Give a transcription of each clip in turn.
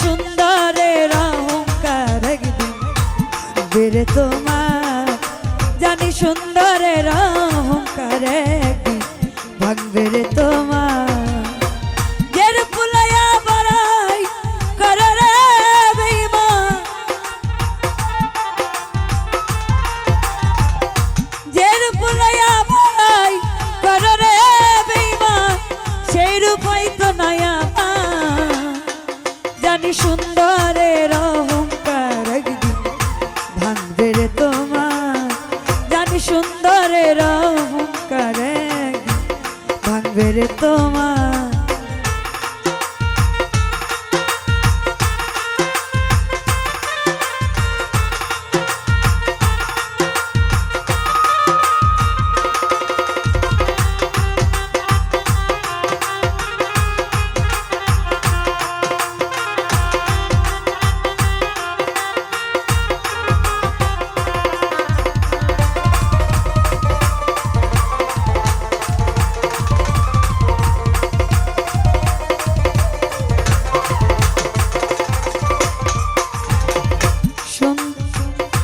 সুন্দরের অহংকার একদিন বেড়ে তোমার। জানি সুন্দরের অহংকার একদিন রে তোমার।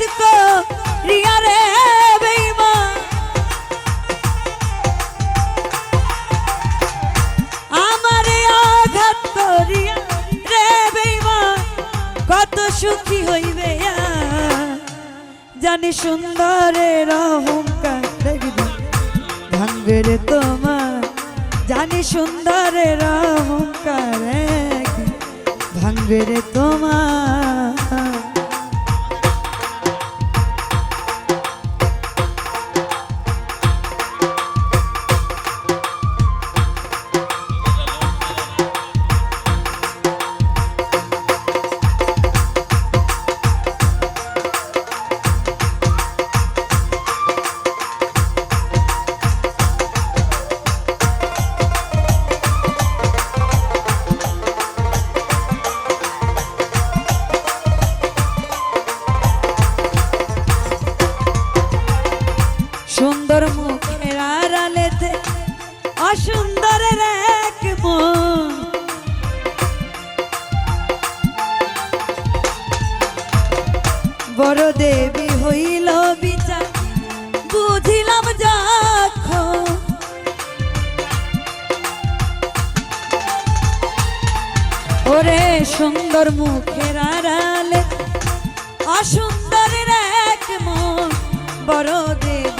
আঘাত করিয়া রে বেঈমান। আমার আঘাত করিয়া রে বেঈমান, কত সুখী হইবে জানি সুন্দরের অহংকার একদিন ভাঙবে রে জানি সুন্দরের অহংকার ভাঙবে রে তোমার। সুন্দর মুখের আড়ালে অসুন্দরের এক মন বড় দেবী।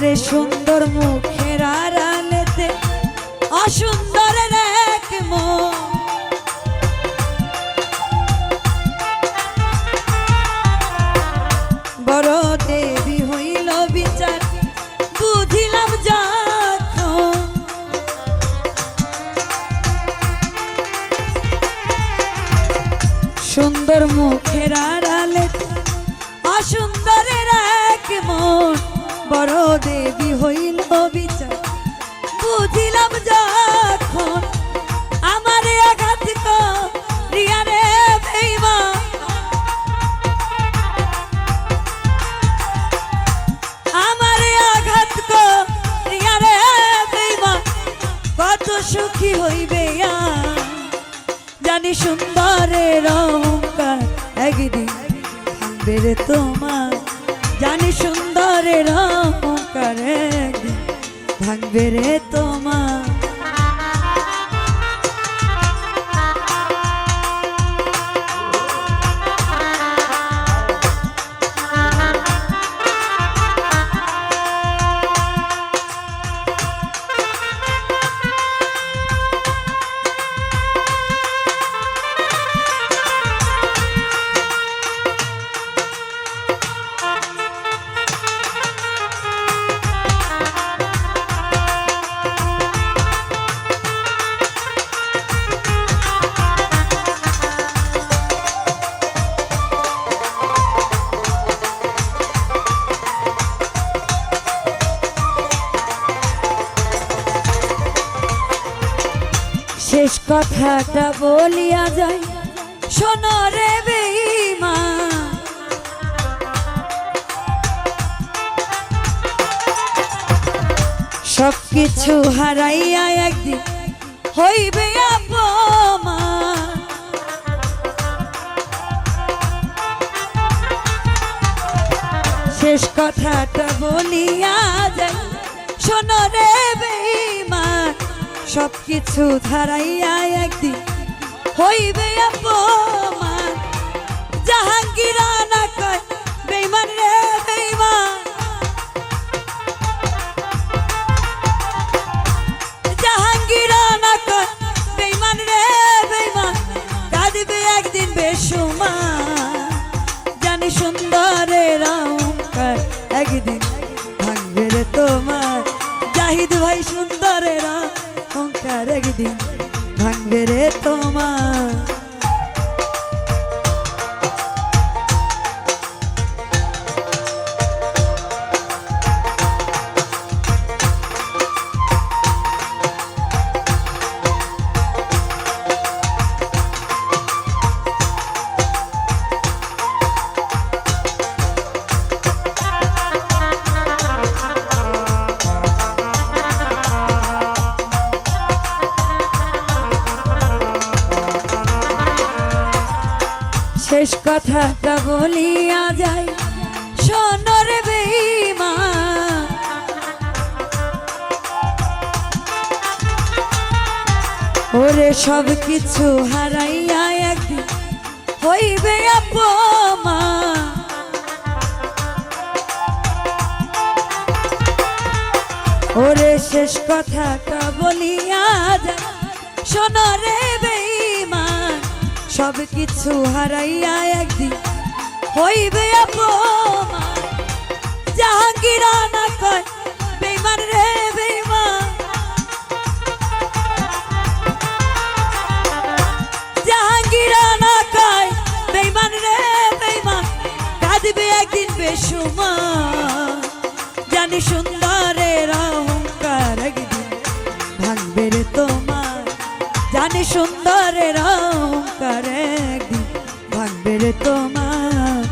রে সুন্দর মুখের আড়ালেতে, অসুন্দর এক মুখ বড় দেবী হইল বিচার সুন্দর মুখের আড়ালে অসুন্দর বড় দেবী হইল বিচার বুঝিলাম যখন আমারে আঘাত করিয়া রে বেইমান আঘাত কত সুখী হইবে। জানি সুন্দরের অহংকার একদিন রে তোমার। জানি সুন্দরের অহংকার একদিন ভাঙবে রে তোমার শেষ কথাটা বলিয়া যাই। শোনো রে বেইমা সব কিছু হারাইয়া একদিন হইবে আপমান শেষ কথাটা বলিয়া যাই। শোনো রে সব কিছু ধারাইয়া একদিন হইবে অপমান। জাহাঙ্গীর না কয় বেইমান রে বেইমান জাহাঙ্গীর না কয় বেইমান রে বেইমান কাঁদবে একদিন বেসুমান। জানি সুন্দরের একদিন ভাঙবে রে তোমার। জাহিদ ভাই সুন্দরের একদিন ভাঙবে রে তোমার। শেষ কথাটা বলিয়া যাই সোনর বেইমা। ওরে সব কিছু হারাইয়া একদিন হইবে আপমা ওরে শেষ কথাটা বলিয়া যায়, সোনরে বেইমান সব কিছু হারাইয়া একদিন হইবে অপমান। জাহাঙ্গীর না কয় বেইমান রে, বেইমান। জাহাঙ্গীর না কয় বেইমান রে, বেইমান। কাঁদবে একদিন বেসুমান জানি সুন্দরের অহংকার একদিন ভাঙবে রে তোমার। জানি সুন্দরের অহংকার একদিন রে তোমার।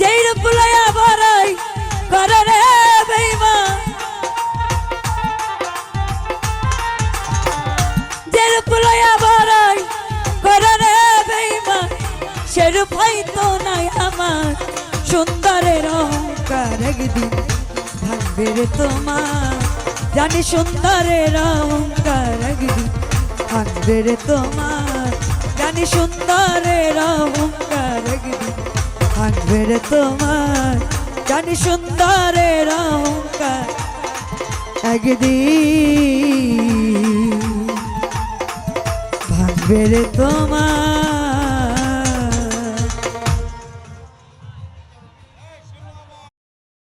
যেই রূপ লয়া বড়াই করে রে বেইমান। যে রে হয়তো নাই একদিন ভাঙবে রে তোমার। জানি সুন্দরের অহংকার একদিন ভাঙবে রে তোমার। জানি সুন্দরের অহংকার একদিন থাকবে রে তোমার। জানি সুন্দরের অহংকার একদিন ভাঙবে রে তোমার।